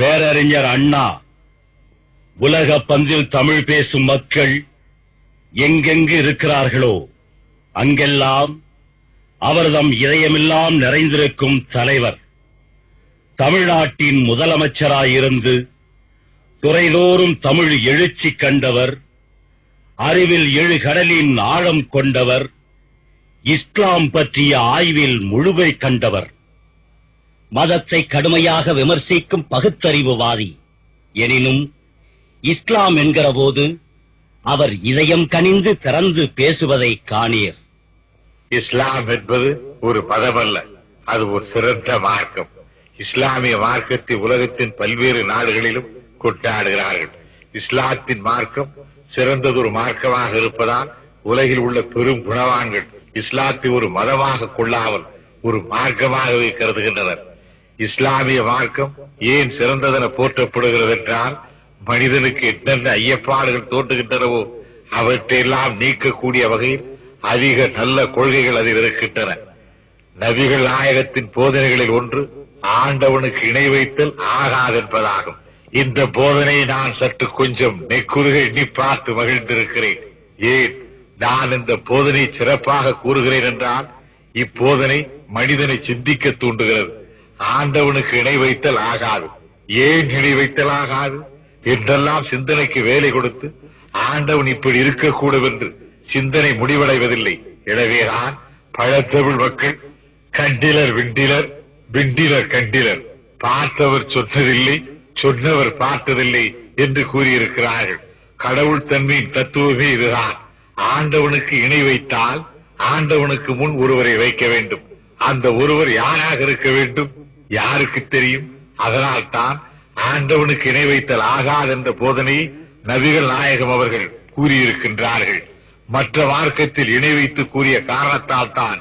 பேரறிஞர் அண்ணா உலக பந்தில் தமிழ் பேசும் மக்கள் எங்கெங்கு இருக்கிறார்களோ அங்கெல்லாம் அவர்தம் இதயமெல்லாம் நிறைந்திருக்கும் தலைவர். தமிழ்நாட்டின் முதலமைச்சராயிருந்து துறைதோறும் தமிழ் எழுச்சி கண்டவர் அறிவில் எழுகடலின் ஆழம் கொண்டவர் இஸ்லாம் பற்றிய ஆய்வில் முழுமை கண்டவர். மதத்தை கடுமையாக விமர்சிக்கும் பகுத்தறிவுவாதி எனினும் இஸ்லாம் என்கிற போது அவர் இதயம் கனிந்து திறந்து பேசுவதை காணீர். இஸ்லாம் என்பது ஒரு பதமல்ல அது ஒரு சிறந்த மார்க்கம். இஸ்லாமிய மார்க்கத்தை உலகத்தின் பல்வேறு நாடுகளிலும் கொண்டாடுகிறார்கள். இஸ்லாத்தின் மார்க்கம் சிறந்ததொரு மார்க்கமாக இருப்பதால் உலகில் உள்ள பெரும் குணவான்கள் இஸ்லாத்தை ஒரு மதமாக கொள்ளாமல் ஒரு மார்க்கமாகவே கருதுகின்றனர். இஸ்லாமிய மார்க்கம் ஏன் சிறந்ததென போற்றப்படுகிறது என்றால் மனிதனுக்கு என்னென்ன ஐயப்பாடுகள் தோன்றுகின்றனவோ அவற்றையெல்லாம் நீக்கக்கூடிய வகையில் அதிக நல்ல கொள்கைகள் அதில் இருக்கின்றன. நபிகள் நாயகத்தின் போதனைகளில் ஒன்று ஆண்டவனுக்கு இணை வைத்தல் ஆகாதென்பதாகும். இந்த போதனையை நான் சற்று கொஞ்சம் நெக்குறுக எண்ணி பார்த்து மகிழ்ந்திருக்கிறேன். ஏன்? நான் இந்த போதனை சிறப்பாக கூறுகிறேன் என்றால் இப்போதனை மனிதனை சிந்திக்க தூண்டுகிறது. ஆண்டவனுக்கு இணை வைத்தல் ஆகாது. ஏன் இணை வைத்தல் ஆகாது? என்றெல்லாம் சிந்தனைக்கு வேலை கொடுத்து ஆண்டவன் இப்படி இருக்கக்கூடும் என்று சிந்தனை முடிவடைவதில்லை. எனவேதான் பழத்தமிழ் மக்கள் கண்டிலர் விண்டிலர் விண்டிலர் கண்டிலர். பார்த்தவர் சொன்னதில்லை சொன்னவர் பார்த்ததில்லை என்று கூறியிருக்கிறார்கள். கடவுள் தன்மையின் தத்துவமே இதுதான். ஆண்டவனுக்கு இணை வைத்தால் ஆண்டவனுக்கு முன் ஒருவரை வைக்க வேண்டும். அந்த ஒருவர் யாராக இருக்க வேண்டும்? யாருக்கு தெரியும்? அதனால் தான் ஆண்டவனுக்கு இணை வைத்தல் ஆகாது என்ற போதனையை நபிகள் நாயகம் அவர்கள் கூறியிருக்கின்றார்கள். மற்ற மார்க்கத்தில் இணை வைத்து கூறிய காரணத்தால் தான்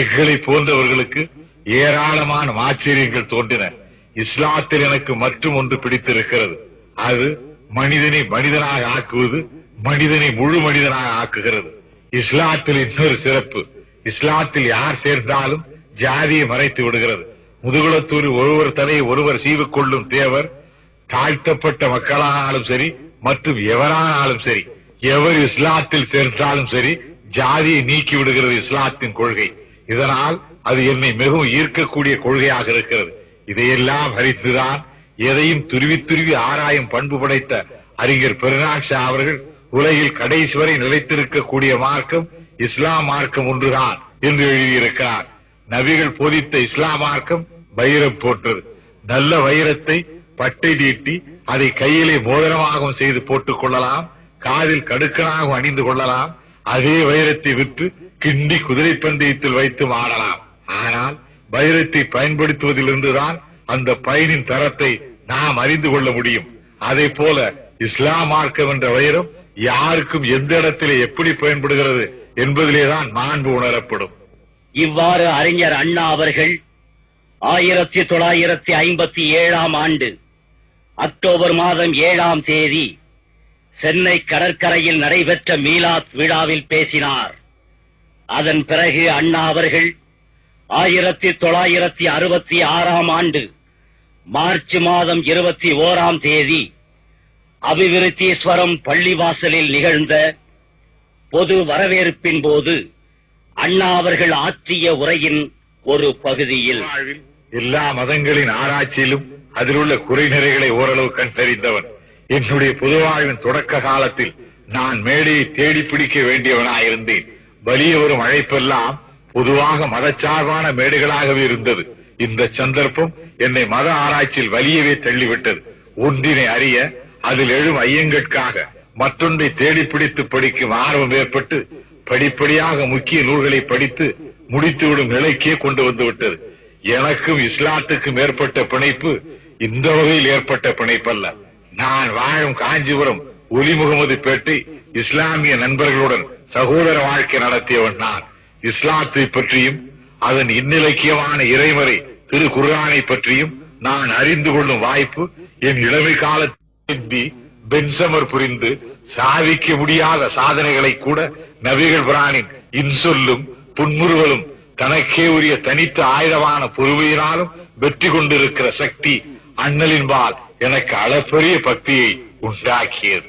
எங்களை போன்றவர்களுக்கு ஏராளமான ஆச்சரியங்கள் தோன்றின. இஸ்லாத்தில் எனக்கு மற்றும் ஒன்று பிடித்திருக்கிறது. அது மனிதனை மனிதனாக ஆக்குவது மனிதனை முழு மனிதனாக ஆக்குகிறது. இஸ்லாத்தில் இன்னொரு சிறப்பு இஸ்லாத்தில் யார் சேர்ந்தாலும் ஜாதியை மறைத்து விடுகிறது. முதுகுளத்தூர் ஒருவர் தலையை ஒருவர் சீவிக்கொள்ளும் தேவர் தாழ்த்தப்பட்ட மக்களானாலும் சரி மற்றும் எவரானாலும் சரி எவர் இஸ்லாத்தில் சேர்ந்தாலும் சரி ஜாதியை நீக்கி விடுகிறது இஸ்லாத்தின் கொள்கை. இதனால் அது என்னை மிகவும் ஈர்க்கக்கூடிய கொள்கையாக இருக்கிறது. இதையெல்லாம் அறிந்துதான் எதையும் துருவி துருவி ஆராயும் பண்பு படைத்த அறிஞர் பெருநாட்சா அவர்கள் உலகில் கடைசி வரை நிலைத்திருக்கக்கூடிய மார்க்கம் இஸ்லாம் மார்க்கம் ஒன்றுதான் என்று எழுதியிருக்கிறார். நபிகள் போதித்த இஸ்லாம் மார்க்கம் வைரம் போன்றது நல்ல வைரத்தை பட்டை நீட்டி அதை கையிலே மோதிரமாகவும் செய்து போட்டுக் கொள்ளலாம் காதில் கடுக்கனாகவும் அணிந்து கொள்ளலாம் அதே வைரத்தை விற்று கிண்டி குதிரை பந்தயத்தில் வைத்து ஆடலாம். ஆனால் வைரத்தை பயன்படுத்துவதிலிருந்துதான் அந்த பயனின் தரத்தை நாம் அறிந்து கொள்ள முடியும். அதே போல இஸ்லாம் மார்க்கம் என்ற வைரம் யாருக்கும் எந்த இடத்திலே எப்படி பயன்படுகிறது என்பதிலேதான் மாண்பு உணரப்படும். இவ்வாறு அறிஞர் அண்ணா அவர்கள் ஆயிரத்தி தொள்ளாயிரத்தி ஐம்பத்தி ஏழாம் ஆண்டு அக்டோபர் மாதம் ஏழாம் தேதி சென்னை கடற்கரையில் நடைபெற்ற மீலாத் விழாவில் பேசினார். அதன் பிறகு அண்ணா அவர்கள் ஆயிரத்தி தொள்ளாயிரத்தி அறுபத்தி ஆறாம் ஆண்டு மார்ச் மாதம் இருபத்தி ஓராம் தேதி அபிவிருத்தீஸ்வரம் பள்ளிவாசலில் நிகழ்ந்த பொது வரவேற்பின் போது அண்ணா அவர்கள் ஆற்றிய உரையின் ஒரு பகுதியில். எல்லா மதங்களின் ஆராய்ச்சியிலும் அதில் உள்ள குறைநிறைகளை ஓரளவு கண்டறிந்தவன். என்னுடைய பொது வாழ்வின் தொடக்க காலத்தில் நான் மேடையை தேடி பிடிக்க வேண்டியவனாயிருந்தேன் வலிய வரும் அழைப்பெல்லாம் பொதுவாக மதச்சார்பான மேடைகளாகவே இருந்தது. இந்த சந்தர்ப்பம் என்னை மத ஆராய்ச்சியில் வலியவே தள்ளிவிட்டது. ஒன்றினை அறிய அதில் எழும் ஐயங்கட்காக மற்றொன்றை தேடி பிடித்து படிக்கும் ஆர்வம் ஏற்பட்டு படிப்படியாக முக்கிய நூல்களை படித்து முடித்துவிடும் நிலைக்கே கொண்டு வந்து விட்டது. எனக்கும் இஸ்லாத்துக்கும் ஏற்பட்ட பிணைப்பு இந்த வகையில் ஏற்பட்ட பிணைப்பல்ல. நான் வாழும் காஞ்சிபுரம் ஒலி முகமது பேட்டை இஸ்லாமிய நண்பர்களுடன் சகோதர வாழ்க்கை நடத்தியவன் நான். இஸ்லாத்தை பற்றியும் அதன் இன்னிலக்கியமான இறைமறை திரு குர்ஆனை பற்றியும் நான் அறிந்து கொள்ளும் வாய்ப்பு என் இளமை காலத்தி பென்சமர் புரிந்து சாதிக்க முடியாத சாதனைகளை கூட நபிகள் பிரானின் இன்சொல்லும் புன்முறுவலும் தனக்கே உரிய தனித்த ஆயுதமான பொறுமையினாலும் வெற்றி கொண்டிருக்கிற சக்தி அண்ணலின்பால் எனக்கு அளப்பரிய பக்தியை உண்டாக்கியது.